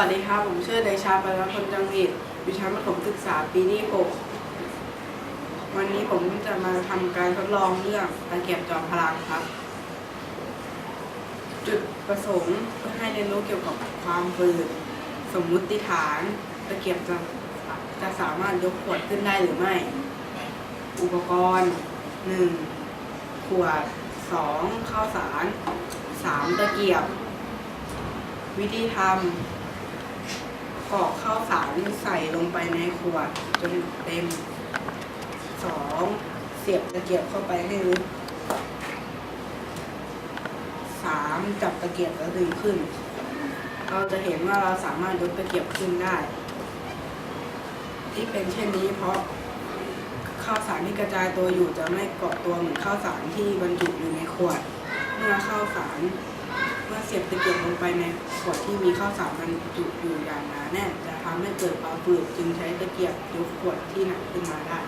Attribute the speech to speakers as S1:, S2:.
S1: วัสดีครับ ผมชื่อเดชาปรพลจังหวิดอยู่ชั้นประถมศึกษาปีที่หกวันนี้ผมจะมาทำการทดลองเรื่องตะเกียบจอมพลังครับ จุดประสงค์เพื่อให้เรียนรู้เกี่ยวกับความฝืดสมมุติฐาน ตะเกียบจะจะสามารถยกขวดขึ้นได้หรือไม่ อุปกรณ์ 1. ขวด 2. ข้าวสาร 3. ตะเกียบวิธีทำ กรอกข้าวสารใส่ลงไปในขวดจนเต็ม 2. เสียบตะเกียบเข้าไปให้ลึก 3. จับตะเกียบแล้วดึงขึ้น เราจะเห็นว่าเราสามารถยกตะเกียบขึ้นได้ ที่เป็นเช่นนี้เพราะข้าวสารที่กระจายตัวอยู่จะไม่เกาะตัวเหมือนข้าวสารที่บรรจุอยู่ในขวด เมื่อข้าวสาร เสียบตะเกียบลงไปในขวดที่มีข้าวสารบรรจุอยู่อย่างหนาแน่นจะทำให้เกิดความฝืดจึงใช้ตะเกียบยกขวดที่หนักขึ้นมาได้